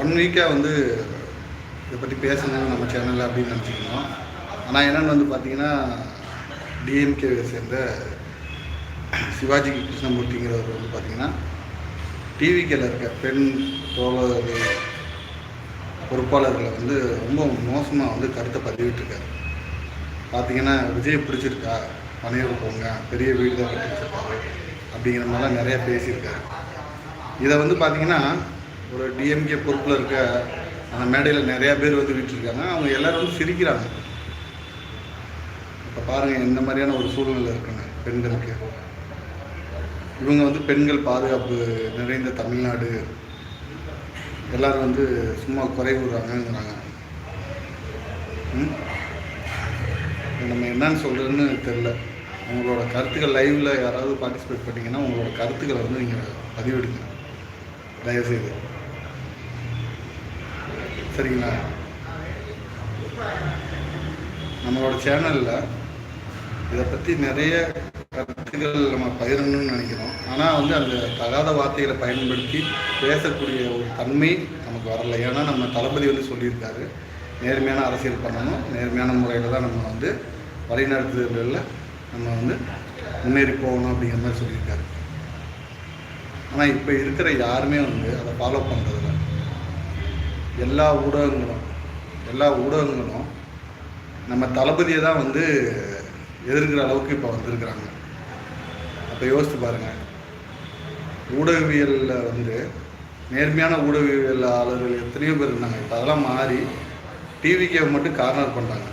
One வீக்காக வந்து இதை பற்றி பேசணும் நம்ம சேனலில் அப்படின்னு நினச்சிக்கணும். ஆனால் என்னென்னு வந்து பார்த்தீங்கன்னா டிஎம்கேவை சேர்ந்த சிவாஜி கிருஷ்ணமூர்த்திங்கிறவர் வந்து பார்த்தீங்கன்னா டிவிக்கில் இருக்க பெண் தோழர் பொறுப்பாளர்களை வந்து ரொம்ப மோசமாக வந்து கருத்தை பதிவிட்டுருக்காரு. பார்த்தீங்கன்னா விஜய் பிடிச்சிருக்கா? பனையூர் போங்க பெரிய வீடு தான் கட்டி வச்சிருக்காரு அப்படிங்கிற மாதிரிலாம் நிறையா பேசியிருக்காரு. இதை வந்து பார்த்தீங்கன்னா ஒரு டிஎம்கே பொறுப்பில் இருக்க அந்த மேடையில் நிறையா பேர் வந்து விட்டுருக்காங்க அவங்க எல்லோரும் வந்து சிரிக்கிறாங்க. இப்போ பாருங்கள் எந்த மாதிரியான ஒரு சூழ்நிலை இருக்குங்க பெண்களுக்கு. இவங்க வந்து பெண்கள் பாதுகாப்பு நிறைந்த தமிழ்நாடு. எல்லாரும் வந்து சும்மா குறை ம்? நம்ம என்னன்னு சொல்கிறதுன்னு தெரில உங்களோட கருத்துக்கள் லைவில் யாராவது பார்ட்டிசிபேட் பண்ணிங்கன்னா உங்களோட கருத்துக்களை வந்து நீங்கள் பதிவிடுங்க. தயவுசெய்து. சரிங்களா? நம்மளோட சேனலில் இதை பற்றி நிறைய கருத்துக்கள் நம்ம பகிரணும்னு நினைக்கிறோம். ஆனால் வந்து அந்த தகாத வார்த்தைகளை பயன்படுத்தி பேசக்கூடிய ஒரு தன்மை நமக்கு வரல. ஏன்னா நம்ம தளபதி வந்து சொல்லியிருக்காரு. நேர்மையான அரசியல் பண்ணணும். நேர்மையான முறையில் தான் நம்ம வந்து வழிநடத்துதலில் நம்ம வந்து முன்னேறி போகணும் அப்படிங்கிற மாதிரி சொல்லியிருக்காரு. ஆனால் இப்போ இருக்கிற யாருமே வந்து அதை ஃபாலோ பண்ணுறதில்ல எல்லா ஊடகங்களும் எல்லா ஊடகங்களும் நம்ம தளபதியை தான் வந்து எதிர்க்கிற அளவுக்கு இப்போ வந்திருக்கிறாங்க. அப்போ யோசித்து பாருங்கள் ஊடகவியலில் வந்து நேர்மையான ஊடகவியலாளர்கள் எத்தனையோ பேர் இருந்தாங்க. இப்போ அதெல்லாம் மாறி டிவிக்கே மட்டும் கார்னர் பண்ணுறாங்க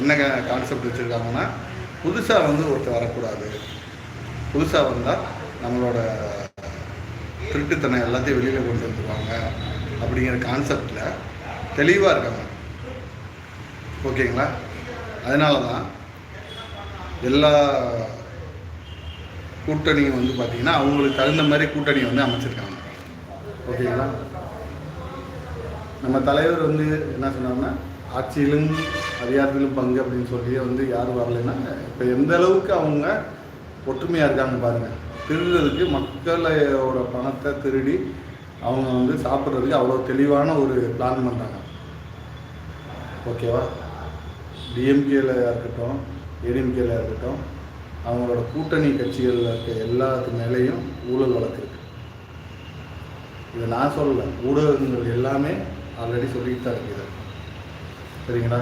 என்ன கான்செப்ட் வச்சுருக்காங்கன்னா புதுசாக வந்து ஒருத்தர் வரக்கூடாது. புதுசாக வந்தால் நம்மளோட திருட்டுத்தனம் எல்லாத்தையும் வெளியில் கொண்டு வந்துருவாங்க. அப்படிங்கிற கான்செப்டில் தெளிவாக இருக்காங்க. ஓகேங்களா? அதனால தான் எல்லா கூட்டணியும் வந்து பார்த்திங்கன்னா அவங்களுக்கு தகுந்த மாதிரி கூட்டணியை வந்து அமைச்சிருக்காங்க. ஓகேங்களா? நம்ம தலைவர் வந்து என்ன சொன்னாங்கன்னா ஆட்சியிலும் அதிகாரத்திலும் பங்கு அப்படின்னு சொல்லி வந்து யாரும் வரலைன்னா இப்போ எந்த அளவுக்கு அவங்க ஒற்றுமையாக இருக்காங்க பாருங்கள் திருடுறதுக்கு மக்களோட பணத்தை திருடி அவங்க வந்து சாப்பிட்றதுக்கு அவ்வளோ தெளிவான ஒரு பிளான் பண்ணுறாங்க ஓகேவா டிஎம்கேல இருக்கட்டும் ஏடிஎம்கேல இருக்கட்டும் அவங்களோட கூட்டணி கட்சிகளில் இருக்க எல்லாத்து மேலேயும் ஊழல் வழக்கு இருக்கு. இதை நான் சொல்லலை ஊடகங்கள் எல்லாமே ஆல்ரெடி சொல்லிட்டு தான் இருக்குது. சரிங்களா?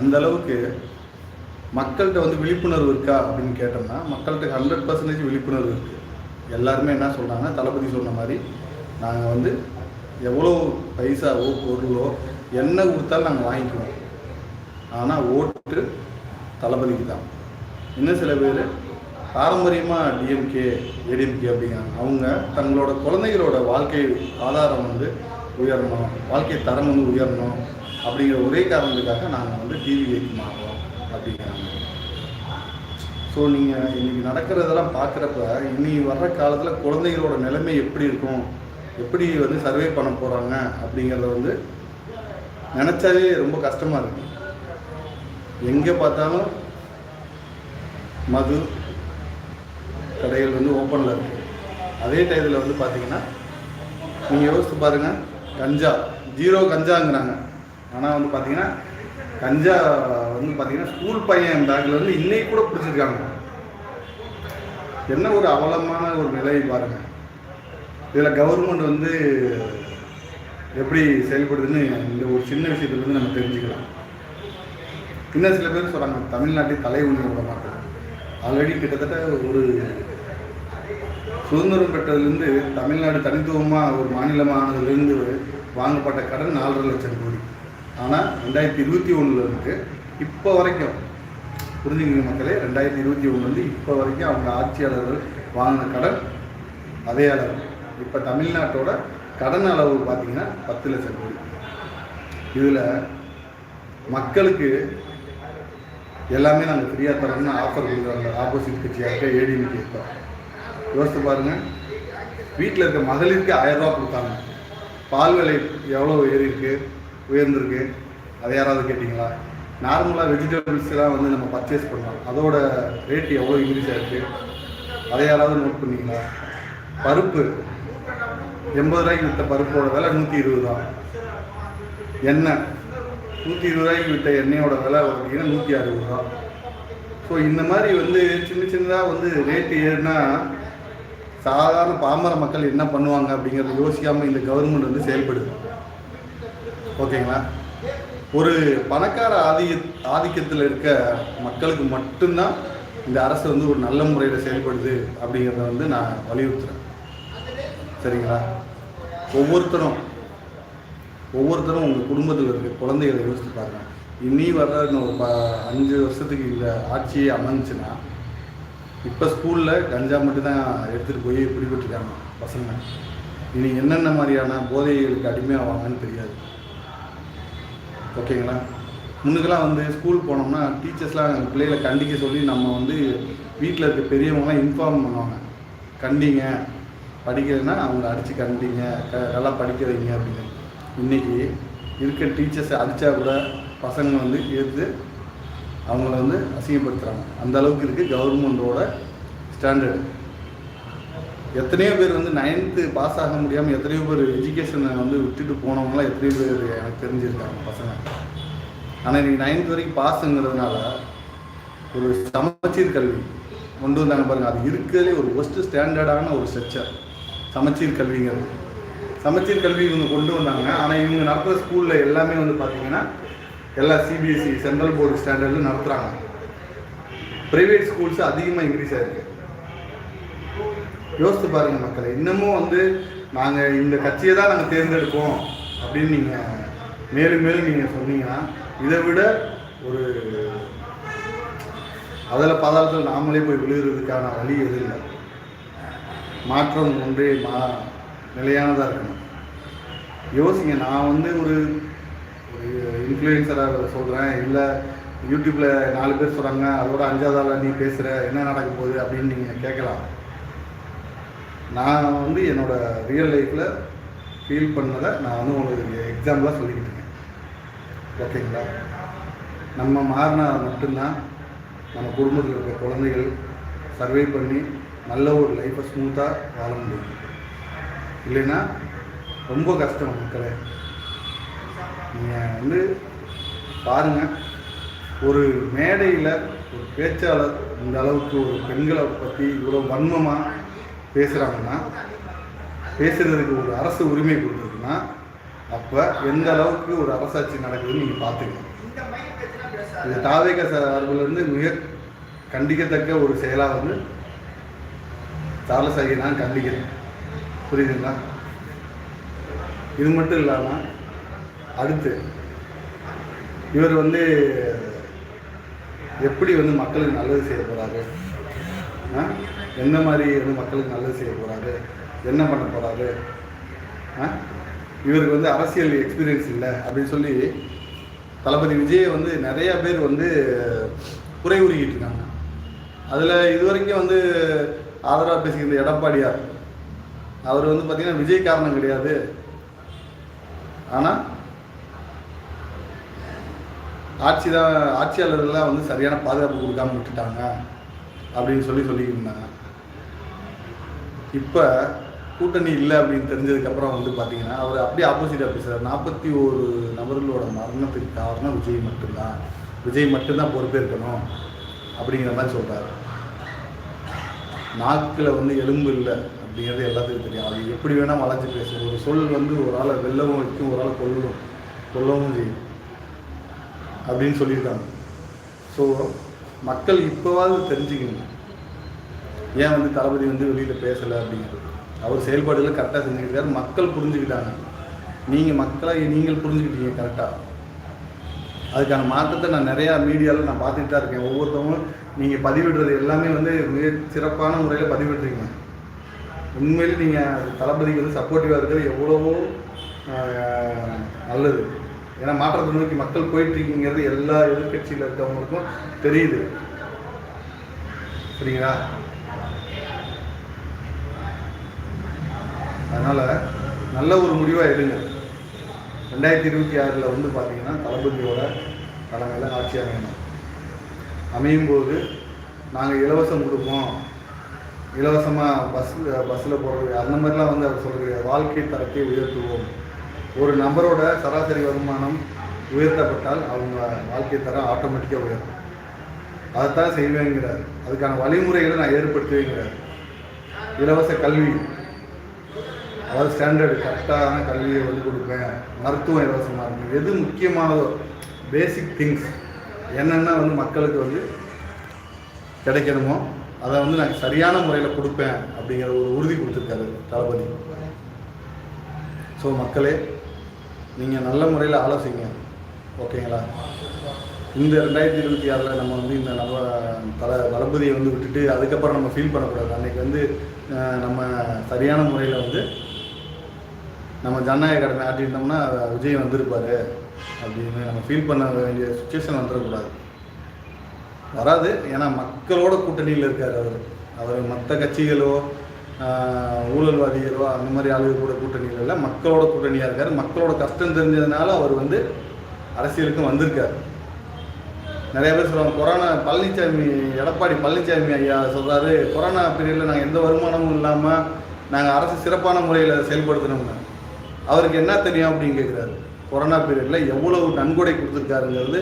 அந்த அளவுக்கு மக்கள்கிட்ட வந்து விழிப்புணர்வு இருக்கா அப்படின்னு கேட்டோம்னா மக்கள்கிட்ட ஹண்ட்ரட் பர்சன்டேஜ் விழிப்புணர்வு இருக்குது எல்லாருமே என்ன சொல்கிறாங்க தளபதி சொன்ன மாதிரி நாங்கள் வந்து எவ்வளோ பைசாவோ பொருளோ என்ன கொடுத்தாலும் நாங்கள் வாங்கிக்குவோம். ஆனால் ஓட்டு தளபதிக்கு தான். இன்னும் சில பேர் பாரம்பரியமாக டிஎம்கே ஏடிஎம்கே அப்படிங்கிறாங்க. அவங்க தங்களோட குழந்தைகளோட வாழ்க்கை ஆதாரம் வந்து உயரணும். வாழ்க்கை தரம் வந்து உயரணும் அப்படிங்கிற ஒரே காரணத்துக்காக நாங்கள் வந்து டிவிக்கு மாறுறோம் அப்படிங்கிறாங்க. ஸோ நீங்கள் இன்னைக்கு நடக்கிறதெல்லாம் பார்க்குறப்ப இனி வர்ற காலத்தில் குழந்தைகளோட நிலைமை எப்படி இருக்கும்? எப்படி வந்து சர்வே பண்ண போகிறாங்க அப்படிங்கிறத வந்து நினச்சாலே ரொம்ப கஷ்டமாக இருக்கு. எங்கே பார்த்தாலும் மது கடைகள் வந்து ஓப்பனில் இருக்கு. அதே டயத்தில் வந்து பார்த்தீங்கன்னா நீங்கள் யோசித்து பாருங்கள் கஞ்சா ஜீரோ கஞ்சாங்கிறாங்க. ஆனால் வந்து பார்த்தீங்கன்னா கஞ்சா வந்து பார்த்தீங்கன்னா ஸ்கூல் பையன் பேக்கில் வந்து இன்னைக்கு கூட பிடிச்சிருக்காங்க. என்ன ஒரு அவலமான ஒரு நிலை பாருங்க. இதில் கவர்மெண்ட் வந்து எப்படி செயல்படுதுன்னு இந்த ஒரு சின்ன விஷயத்துலேருந்து நம்ம தெரிஞ்சுக்கலாம். இன்னும் சில பேர் சொல்கிறாங்க தமிழ்நாட்டை தலை ஒன்று விட மாட்டாங்க ஆல்ரெடி கிட்டத்தட்ட ஒரு சுதந்திரம் பெற்றதுலேருந்து தமிழ்நாடு தனித்துவமாக ஒரு மாநிலமானதுலேருந்து வாங்கப்பட்ட கடன் நாலரை லட்சம் கோடி. ஆனால் ரெண்டாயிரத்தி இருபத்தி ஒன்றுலேருந்து இப்போ வரைக்கும் புரிஞ்சுங்க மக்களே ரெண்டாயிரத்தி இருபத்தி ஒன்றுலேருந்து இப்போ வரைக்கும் அவங்க ஆட்சியாளர்கள் வாங்கின கடன் அதே அளவு. இப்போ தமிழ்நாட்டோட கடன் அளவு பார்த்தீங்கன்னா பத்து லட்சம் கோடி. இதில் மக்களுக்கு எல்லாமே நாங்கள் ஃப்ரீயாக தரோம்னு ஆஃபர் கொடுக்குறாங்க. ஆப்போசிட் கட்சியாக இருக்க ஏடிஎம்கே இப்போ யோசித்து பாருங்கள் வீட்டில் இருக்க மகளிருக்கு ஆயிரரூபா கொடுத்தாங்க. பால் விலை எவ்வளோ ஏறி இருக்குது உயர்ந்திருக்கு. அதை யாராவது கேட்டிங்களா? நார்மலாக வெஜிடபிள்ஸ்லாம் வந்து நம்ம பர்ச்சேஸ் பண்ணலாம். அதோட ரேட் எவ்வளோ இன்க்ரீஸ் ஆகிருக்கு அதை யாராவது நோட் பண்ணிக்கலாம் பருப்பு எண்பது ரூபாய்க்கு விற்ற பருப்போட விலை நூற்றி இருபது ரூபா எண்ணெய் நூற்றி இருபது ரூபாய்க்கு விற்ற எண்ணெயோட விலை பார்த்தீங்கன்னா நூற்றி அறுபது ரூபா ஸோ இந்த மாதிரி வந்து சின்ன சின்னதாக வந்து ரேட்டு ஏறுனா சாதாரண பாமர மக்கள் என்ன பண்ணுவாங்க அப்படிங்கிறத யோசிக்காமல் இந்த கவர்மெண்ட் வந்து செயல்படுது. ஓகேங்களா ஒரு பணக்கார ஆதிக்க ஆதிக்கத்தில் இருக்க மக்களுக்கு மட்டும்தான் இந்த அரசு வந்து ஒரு நல்ல முறையில் செயல்படுது அப்படிங்கிறத வந்து நான் வலியுறுத்துறேன். சரிங்களா? ஒவ்வொருத்தரும் ஒவ்வொருத்தரும் உங்கள் குடும்பத்தில் இருக்க குழந்தைகளை யோசித்து பாருங்க. இனி வர்ற இன்னும் ஒரு ப அஞ்சு வருஷத்துக்கு இந்த ஆட்சியே அமைஞ்சுன்னா இப்போ ஸ்கூலில் கஞ்சா மட்டும்தான் எடுத்துகிட்டு போய் பிடிபட்டுருக்காங்க பசங்க. இனி என்னென்ன மாதிரியான போதைகளுக்கு அடிமையாவாங்கன்னு தெரியாது. ஓகேங்களா? முன்னுக்கெல்லாம் வந்து ஸ்கூல் போனோம்னா டீச்சர்ஸ்லாம் பிள்ளைகளை கண்டிக்க சொல்லி நம்ம வந்து வீட்டில் இருக்க பெரியவங்களாம் இன்ஃபார்ம் பண்ணுவாங்க. கண்டிங்க. படிக்கிறதுனா அவங்கள அடித்து கண்டிங்க. க நல்லா படிக்க வைங்க அப்படின்னு. இன்றைக்கி இருக்க டீச்சர்ஸை அடித்தா கூட பசங்க வந்து ஏற்று அவங்கள வந்து அசிங்கப்படுத்துகிறாங்க அந்த அளவுக்கு இருக்குது கவர்மெண்டோட ஸ்டாண்டர்டு எத்தனையோ பேர் வந்து நைன்த்து பாஸ் ஆக முடியாமல் எத்தனையோ பேர் எஜுகேஷனை வந்து விட்டுட்டு போனவங்களாம் எத்தனையோ பேர் எனக்கு தெரிஞ்சிருக்காங்க பசங்க. ஆனால் இன்றைக்கி நைன்த் வரைக்கும் பாஸுங்கிறதுனால ஒரு சமச்சீர் கல்வி கொண்டு வந்தாங்க பாருங்கள் அது இருக்கிறதுலே ஒரு ஒஸ்ட் ஸ்டாண்டர்டான ஒரு ஸ்ட்ரக்சர் சமச்சீர் கல்விங்கிறது. சமச்சீர் கல்வி இவங்க கொண்டு வந்தாங்க. ஆனால் இவங்க நடத்துகிற ஸ்கூலில் எல்லாமே வந்து பார்த்தீங்கன்னா எல்லா சிபிஎஸ்சி சென்ட்ரல் போர்டு ஸ்டாண்டர்டில் நடத்துகிறாங்க ப்ரைவேட் ஸ்கூல்ஸ் அதிகமாக இன்க்ரீஸ் ஆகிருக்கு யோசித்து பாருங்க மக்களை இன்னமும் வந்து நாங்கள் இந்த கட்சியை தான் நாங்கள் தேர்ந்தெடுப்போம் அப்படின்னு நீங்கள் மேலும் மேலும் நீங்கள் சொன்னீங்கன்னா இதை விட ஒரு அதில் பாதாளத்தில் நாமளே போய் விழுகிறதுக்கான வழி எதுவும் இல்லை. மாற்றம் ஒன்றே மா நிலையானதாக இருக்கணும். யோசிங்க நான் வந்து ஒரு ஒரு இன்ஃப்ளூயன்சராக சொல்கிறேன் இல்லை யூடியூப்பில் நாலு பேர் சொல்கிறாங்க அதோட அஞ்சாவது ஆளாக நீ பேசுகிற என்ன நடக்க போகுது அப்படின்னு நீங்கள் கேட்கலாம். நான் வந்து என்னோட ரியல் லைஃப்பில் ஃபீல் பண்ணதை நான் வந்து உங்களுக்கு எக்ஸாம்பிளாக சொல்லிக்கிட்டு இருக்கேன். ஓகேங்களா? நம்ம மாறினா மட்டும்தான் நம்ம குடும்பத்தில் இருக்க குழந்தைகள் சர்வே பண்ணி நல்ல ஒரு லைஃப்பை ஸ்மூத்தாக வாழ முடியும். இல்லைன்னா ரொம்ப கஷ்டம் மக்களே. நீங்கள் வந்து பாருங்கள் ஒரு மேடையில் ஒரு பேச்சாளர் இந்த அளவுக்கு ஒரு பெண்களை பற்றி இவ்வளோ வன்மமாக பேசுகிறாங்கன்னா பேசுகிறதுக்கு ஒரு அரசு உரிமை கொடுக்குதுன்னா அப்போ எந்த அளவுக்கு ஒரு அரசாட்சி நடக்குதுன்னு நீங்கள் பார்த்துக்கணும். இது தாவேக சார்பிலிருந்து மிக கண்டிக்கத்தக்க ஒரு செயலாக வந்து சார்லஸ் ஐயா நான் கண்டிக்கிறேன். புரியுதுங்களா? இது மட்டும் இல்லாமல் அடுத்து இவர் வந்து எப்படி வந்து மக்களுக்கு நல்லது செய்ய போகிறாரு என்ன மாதிரி வந்து மக்களுக்கு நல்லது செய்ய போகிறாரு என்ன பண்ண போகிறாரு இவருக்கு வந்து அரசியல் எக்ஸ்பீரியன்ஸ் இல்லை அப்படின்னு சொல்லி தளபதி விஜயை வந்து நிறைய பேர் வந்து குறை கூறிக்கிட்டு இருக்காங்க. அதில் இது வரைக்கும் வந்து ஆதரவாக பேசிக்கிற எடப்பாடியார் அவர் வந்து பார்த்திங்கன்னா விஜய் காரணம் கிடையாது. ஆனால் ஆட்சி தான் ஆட்சியாளர்கள்லாம் வந்து சரியான பாதுகாப்பு கொடுக்காம விட்டுட்டாங்க அப்படின்னு சொல்லி சொல்லிக்கிட்டு இருந்தாங்க. இப்போ கூட்டணி இல்லை அப்படின்னு தெரிஞ்சதுக்கப்புறம் வந்து பார்த்தீங்கன்னா அவர் அப்படியே ஆப்போசிட்டாக பேசுகிறார் நாற்பத்தி ஒரு நபர்களோட மரணத்துக்கு காரணம் விஜய் மட்டும்தான். விஜய் மட்டும்தான் பொறுப்பேற்கணும் அப்படிங்கிற மாதிரி சொல்கிறார் நாக்கில் வந்து எலும்பு இல்லை அப்படிங்கிறது எல்லாத்துக்கும் தெரியும். அது எப்படி வேணால் வளைஞ்சு பேசும். ஒரு சொல் வந்து ஒரு ஆளை வெல்லவும் வைக்கும் ஒரு ஆளை கொல்லவும் கொல்லவும் செய்யும் அப்படின்னு சொல்லியிருக்காங்க. ஸோ மக்கள் இப்போவாவது தெரிஞ்சுக்கணும். ஏன் வந்து தளபதி வந்து வெளியில் பேசலை அப்படிங்கிறது. அவர் செயல்பாடுகளை கரெக்டாக செஞ்சுக்கிட்டாரு. மக்கள் புரிஞ்சுக்கிட்டாங்க. நீங்கள் மக்களாக நீங்கள் புரிஞ்சுக்கிட்டீங்க கரெக்டாக அதுக்கான மாற்றத்தை நான் நிறையா மீடியாவில் நான் பார்த்துட்டு தான் இருக்கேன். ஒவ்வொருத்தவங்களும் நீங்கள் பதிவிடுறது எல்லாமே வந்து மிக சிறப்பான முறையில் பதிவிடுறீங்க. உண்மையில் நீங்கள் தளபதிக்கு வந்து சப்போர்ட்டிவாக இருக்கிறது எவ்வளவோ நல்லது. ஏன்னா மாற்றத்தை நோக்கி மக்கள் போயிட்டுருக்கீங்கிறது எல்லா எதிர்கட்சியில் இருக்கவங்களுக்கும் தெரியுது. சரிங்களா? அதனால் நல்ல ஒரு முடிவாக எடுங்க. ரெண்டாயிரத்தி இருபத்தி ஆறில் வந்து பார்த்தீங்கன்னா தளபதியோட தலைமையில் ஆட்சி அமையணும். அமையும் போது நாங்கள் இலவசம் கொடுப்போம். இலவசமாக பஸ் பஸ்ஸில் போகிறது அந்த மாதிரிலாம் வந்து அவர் சொல்கிற வாழ்க்கை தரத்தை உயர்த்துவோம். ஒரு நபரோட சராசரி வருமானம் உயர்த்தப்பட்டால் அவங்க வாழ்க்கை தரம் ஆட்டோமேட்டிக்காக உயரும். அதைத்தான் செய்வேங்கிறார். அதுக்கான வழிமுறைகளை நான் ஏற்படுத்துவேங்கிறார். இலவச கல்வி. அதாவது ஸ்டாண்டர்டு கரெக்டான கல்வியை வந்து கொடுப்பேன். மருத்துவம் இலவசமாக இருக்கும் எது முக்கியமானதோ பேசிக் திங்ஸ் என்னென்ன வந்து மக்களுக்கு வந்து கிடைக்கணுமோ அதை வந்து நான் சரியான முறையில் கொடுப்பேன் அப்படிங்கிற ஒரு உறுதி கொடுத்துருக்காரு தளபதி. ஸோ மக்களே நீங்கள் நல்ல முறையில் ஆலோசிங்க. ஓகேங்களா? இந்த ரெண்டாயிரத்தி இருபத்தி ஆறில் நம்ம வந்து இந்த நம்ம தல தளபதியை வந்து விட்டுட்டு அதுக்கப்புறம் நம்ம ஃபீல் பண்ணக்கூடாது. அன்றைக்கி வந்து நம்ம சரியான முறையில் வந்து நம்ம ஜனநாயக கடமை ஆட்டியிருந்தோம்னா விஜய் வந்திருப்பாரு அப்படின்னு நம்ம ஃபீல் பண்ண வேண்டிய சுச்சுவேஷன் வந்துடக்கூடாது வராது. ஏன்னா மக்களோட கூட்டணியில் இருக்கார் அவர். அவர் மற்ற கட்சிகளோ ஊழல்வாதிகளோ அந்த மாதிரி ஆளுகள் கூட கூட்டணியில் இல்லை. மக்களோட கூட்டணியாக இருக்கார். மக்களோட கஷ்டம் தெரிஞ்சதுனால அவர் வந்து அரசியலுக்கும் வந்திருக்கார். நிறைய பேர் சொல்லுவாங்க கொரோனா பழனிசாமி எடப்பாடி பழனிசாமி ஐயா சொல்கிறாரு கொரோனா பீரியடில் நாங்கள் எந்த வருமானமும் இல்லாமல் நாங்கள் அரசு சிறப்பான முறையில் செயல்படுத்தினோம்னா அவருக்கு என்ன தெரியும் அப்படின்னு கேட்குறாரு. கொரோனா பீரியடில் எவ்வளவு நன்கொடை கொடுத்துருக்காருங்கிறது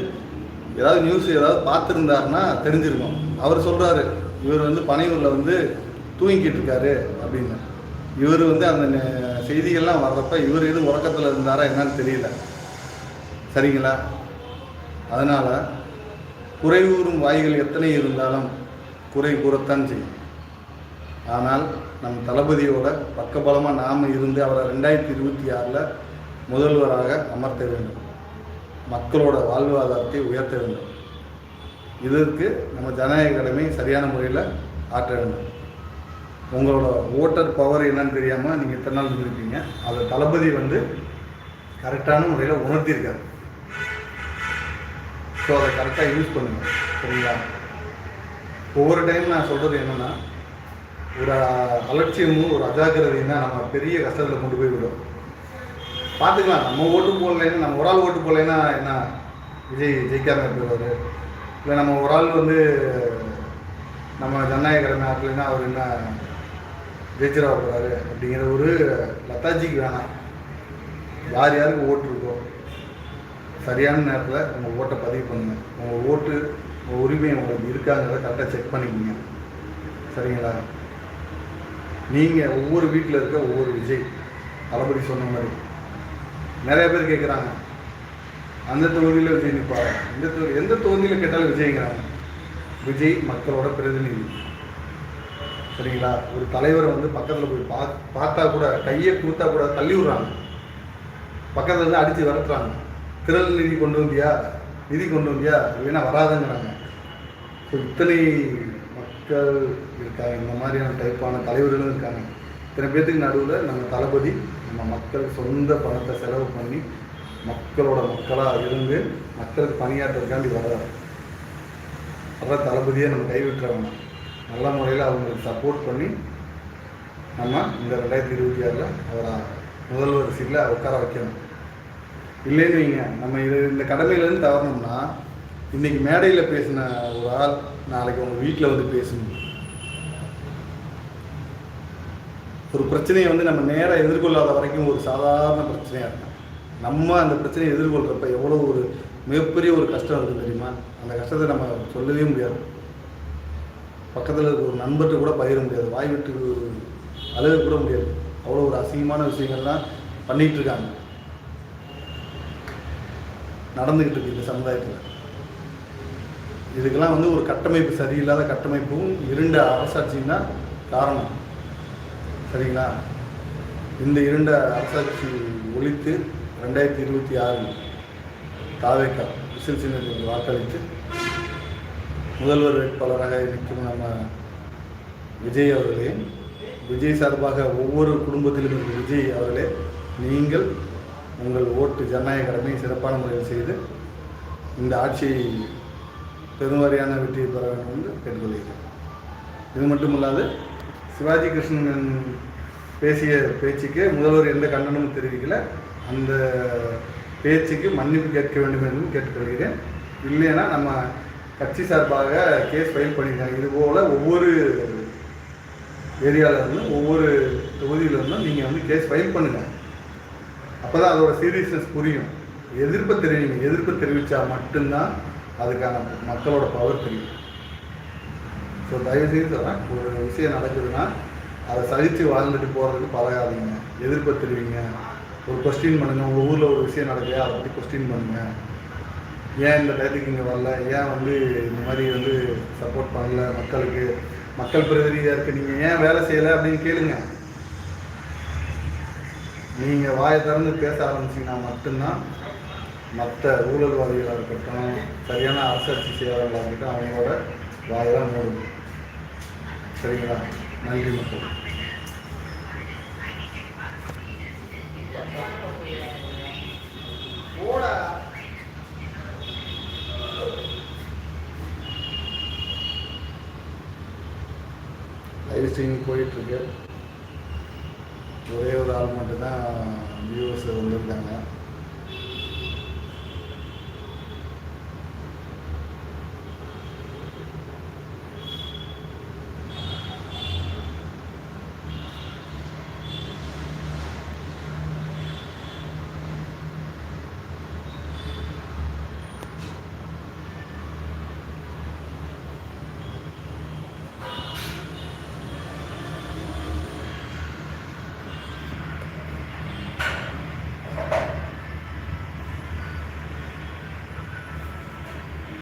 ஏதாவது நியூஸ் ஏதாவது பார்த்துருந்தாருன்னா தெரிஞ்சிருக்கும். அவர் சொல்கிறாரு இவர் வந்து பனையூரில் வந்து தூங்கிக்கிட்டு இருக்காரு அப்படின்னு. இவர் வந்து அந்த செய்திகள்லாம் வர்றப்ப இவர் எதுவும் உறக்கத்தில் இருந்தாரா என்னன்னு தெரியல. சரிங்களா? அதனால் குறைவூறும் வாய்கள் எத்தனை இருந்தாலும் குறை கூறத்தான் செய்யும். ஆனால் நம் தளபதியோட பக்கபலமாக நாம் இருந்து அவரை ரெண்டாயிரத்தி இருபத்தி ஆறில் முதல்வராக அமர்த்த வேண்டும். மக்களோட வாழ்வாதாரத்தை உயர்த்த வேண்டும். இதற்கு நம்ம ஜனநாயக கடமை சரியான முறையில் ஆற்ற வேண்டும். உங்களோட ஓட்டர் பவர் என்னன்னு தெரியாமல் நீங்கள் இத்தனை நாள் இருந்திருப்பீங்க அதை தளபதி வந்து கரெக்டான முறையில் உணர்த்தியிருக்காரு. ஸோ அதை கரெக்டாக யூஸ் பண்ணுங்க. சரிங்களா? ஒவ்வொரு டைம் நான் சொல்கிறது என்னென்னா ஒரு அலட்சியமும் ஒரு அஜாக்கிரதையும் தான் நம்ம பெரிய கஷ்டத்தில் கொண்டு போய் விடும். பார்த்துக்கலாம் நம்ம ஓட்டு போடலைன்னா நம்ம ஒரு ஆள் ஓட்டு போடலைன்னா என்ன விஜய் ஜெயிக்காம போயிடுவார் இல்லை நம்ம ஒரு ஆள் வந்து நம்ம ஜனநாயக கடமை ஆட்டலைன்னா அவர் என்ன ஜெயிச்சிட போகிறாரு அப்படிங்கிற ஒரு லத்தாஜிக்கு வேணாம். யார் யாருக்கு ஓட்டு இருக்கோ சரியான நேரத்தில் உங்கள் ஓட்டை பதிவு பண்ணுங்க. உங்கள் ஓட்டு உங்கள் உரிமை உங்களுக்கு இருக்காங்கிறத கரெக்டாக செக் பண்ணிக்கோங்க. சரிங்களா? நீங்கள் ஒவ்வொரு வீட்டில் இருக்க ஒவ்வொரு விஜய் தளபதி சொன்ன மாதிரி. நிறைய பேர் கேட்குறாங்க அந்த தொகுதியில் விஜய் நிற்பாங்க இந்த தொகுதி எந்த தொகுதியில் கேட்டாலும் விஜய்ங்கிறாங்க. விஜய் மக்களோட பிரதிநிதி. சரிங்களா? ஒரு தலைவரை வந்து பக்கத்தில் போய் பா பார்த்தா கூட கையை கொடுத்தா கூட தள்ளி விடுறாங்க. பக்கத்தில் இருந்து அடித்து விரட்டுறாங்க. திரள் நிதி கொண்டு வந்தியா? நிதி கொண்டு வந்தியா? இல்லைன்னா வராதுங்கிறாங்க. ஸோ இத்தனை மக்கள் இருக்காங்க இந்த மாதிரியான டைப்பான தலைவர்களும் இருக்காங்க. இத்தனை பேர்த்துக்கு நடுவில் நம்ம தளபதி நம்ம மக்கள் சொந்த பணத்தை செலவு பண்ணி மக்களோட மக்களாக இருந்து மக்களுக்கு பணியாற்றுறதுக்காண்டி வர்றாரு. வர்ற தளபதியை நம்ம கைவிட்டுற நல்ல முறையில் அவங்களுக்கு சப்போர்ட் பண்ணி நம்ம இந்த ரெண்டாயிரத்தி இருபத்தி ஆறில் அவரை முதல்வர் சீட்டில் உட்கார வைக்கணும். இல்லைன்னு வைங்க. நம்ம இது இந்த கடமையிலேருந்து தவறணும்னா இன்னைக்கு மேடையில் பேசின ஒரு ஆள் நாளைக்கு உங்கள் வீட்டில் வந்து பேசணும் ஒரு பிரச்சனையை வந்து நம்ம நேராக எதிர்கொள்ளாத வரைக்கும் ஒரு சாதாரண பிரச்சனையாக இருக்கும். நம்ம அந்த பிரச்சனையை எதிர்கொள்கிறப்ப எவ்வளோ ஒரு மிகப்பெரிய ஒரு கஷ்டம் இருக்குது தெரியுமா? அந்த கஷ்டத்தை நம்ம சொல்லவே முடியாது. பக்கத்தில் இருக்க ஒரு நண்பர்கிட்ட கூட பகிர முடியாது. வாய் விட்டு அழுக கூட முடியாது. அவ்வளோ ஒரு அசிங்கமான விஷயங்கள்லாம் பண்ணிகிட்டு இருக்காங்க. நடந்துக்கிட்டு இருக்கு இந்த சமுதாயத்தில். இதுக்கெல்லாம் வந்து ஒரு கட்டமைப்பு சரியில்லாத கட்டமைப்பும் இருண்ட அரசாட்சியும் தான் காரணம். சரிங்களா? இந்த இருண்ட அரசாட்சி ஒழித்து ரெண்டாயிரத்தி இருபத்தி ஆறு தாவேக்கா விசில் சின்னத்தில் வாக்களித்து முதல்வர் வேட்பாளராக நிற்கும் நம்ம விஜய் அவர்களே விஜய் சார்பாக ஒவ்வொரு குடும்பத்திலும் இருக்கும் விஜய் அவர்களே நீங்கள் உங்கள் ஓட்டு ஜனநாயக கடமையை சிறப்பான முறையில் செய்து இந்த ஆட்சியை பெருவாரியான வெற்றியை பெற வேண்டும் என்று கேட்டுக்கொள்கிறேன். இது மட்டும் இல்லாது சிவாஜி கிருஷ்ணன் பேசிய பேச்சுக்கு முதல்வர் எந்த கண்டனமும் தெரிவிக்கல. அந்த பேச்சுக்கு மன்னிப்பு கேட்க வேண்டும் என்றும் கேட்டுக்கொள்கிறேன். இல்லைன்னா நம்ம கட்சி சார்பாக கேஸ் ஃபைல் பண்ணியிருக்காங்க. இதுபோல் ஒவ்வொரு ஏரியாவிலேருந்தும் ஒவ்வொரு தொகுதியிலேருந்தும் நீங்கள் வந்து கேஸ் ஃபைல் பண்ணுங்கள் அப்போ தான் அதோட சீரியஸ்னஸ் புரியும். எதிர்ப்பு தெரிவிங்க. எதிர்ப்பு தெரிவித்தா மட்டும்தான் அதுக்கான மக்களோட பவர் தெரியும். ஸோ தயவுசெய்து சொல்கிறேன் ஒரு விஷயம் நடக்குதுன்னா அதை சகித்து வாழ்ந்துட்டு போகிறதுக்கு பழகாதீங்க. எதிர்ப்பு தெரிவிங்க ஒரு கொஸ்டின் பண்ணுங்கள் உங்கள் ஊரில் ஒரு விஷயம் நடக்கலையா? அதை பற்றி கொஸ்டின் பண்ணுங்கள் ஏன் இந்த டயத்துக்கு இங்கே வரல? ஏன் வந்து இந்த மாதிரி வந்து சப்போர்ட் பண்ணல? மக்களுக்கு மக்கள் பிரதிநிதியாக இருக்க. நீங்கள் ஏன் வேலை செய்யலை அப்படின்னு கேளுங்க. நீங்கள் வாயை திறந்து பேச ஆரம்பிச்சிங்கன்னா மட்டும்தான் மற்ற ஊழல்வாதிகளாக இருக்கட்டும் சரியான அரசாட்சி செய்யாதவங்களாக இருக்கட்டும் அவங்களோட வாயெல்லாம் மூடும் சரிங்களா? நன்றி மக்கள். லைவ் ஸ்ட்ரீமிங் போயிட்டுருக்கு. ஒரே ஒரு ஆள் மட்டும்தான் வியூவர்ஸ் வந்திருக்காங்க.